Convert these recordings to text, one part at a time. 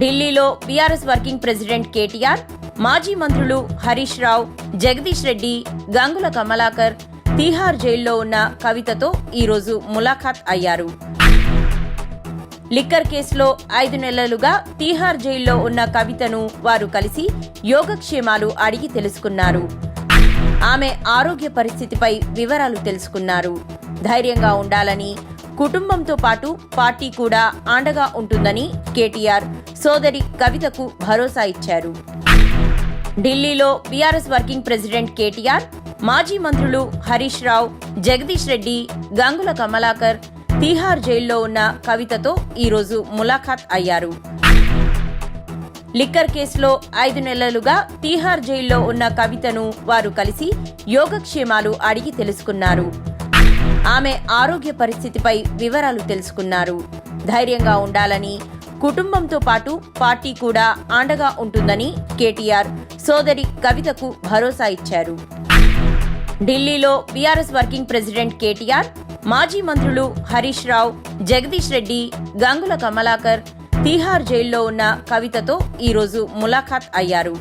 ఢిల్లీలో BRS working president KTR మాజీ మంత్రులు హరీష్ రావు జగదీష్ రెడ్డి గంగుల కమలాకర్ తీహార్ జైల్లో ఉన్న కవితతో ఈరోజు ములాఖాత్ అయ్యారు. లిక్కర్ కేసులో ఐదు నెలలుగా తీహార్ జైల్లో ఉన్న కవితను వారు కలిసి యోగక్షేమాలు అడిగి తెలుసుకున్నారు. ఆమె ఆరోగ్య పరిస్థితిపై వివరాలు తెలుసుకున్నారు. ధైర్యంగా ఉండాలని కుటుంబంతో పాటు పార్టీ కూడా అండగా ఉంటుందని కేటీఆర్ సోదరి కవితకు భరోసా ఇచ్చారు. ఢిల్లీలో బీఆర్ఎస్ వర్కింగ్ ప్రెసిడెంట్ కేటీఆర్ మాజీ మంత్రులు హరీష్ రావు జగదీష్ రెడ్డి గంగుల కమలాకర్ తీహార్ జైల్లో ఉన్న కవితతో ఈరోజు ములాఖాత్ అయ్యారు. లిక్కర్ కేసులో ఐదు నెలలుగా తీహార్ జైల్లో ఉన్న కవితను వారు కలిసి యోగక్షేమాలు అడిగి తెలుసుకున్నారు. ఆమె ఆరోగ్య పరిస్థితిపై వివరాలు తెలుసుకున్నారు. ధైర్యంగా ఉండాలని కుటుంబంతో పాటు పార్టీ కూడా అండగా ఉంటుందని కేటీఆర్ సోదరి కవితకు భరోసా ఇచ్చారు. ఢిల్లీలో బీఆర్ఎస్ వర్కింగ్ ప్రెసిడెంట్ కేటీఆర్ మాజీ మంత్రులు హరీష్ రావు జగదీష్ రెడ్డి గంగుల కమలాకర్ తీహార్ జైల్లో ఉన్న కవితతో ఈరోజు ములాఖాత్ అయ్యారు.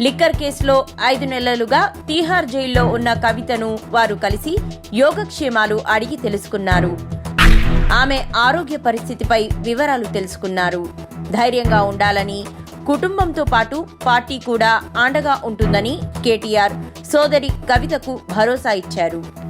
లిక్కర్ కేసులో ఐదు నెలలుగా తీహార్ జైల్లో ఉన్న కవితను వారు కలిసి యోగక్షేమాలు అడిగి తెలుసుకున్నారు. ఆమె ఆరోగ్య పరిస్థితిపై వివరాలు తెలుసుకున్నారు. ధైర్యంగా ఉండాలని కుటుంబంతో పాటు పార్టీ కూడా అండగా ఉంటుందని కేటీఆర్ సోదరి కవితకు భరోసా ఇచ్చారు.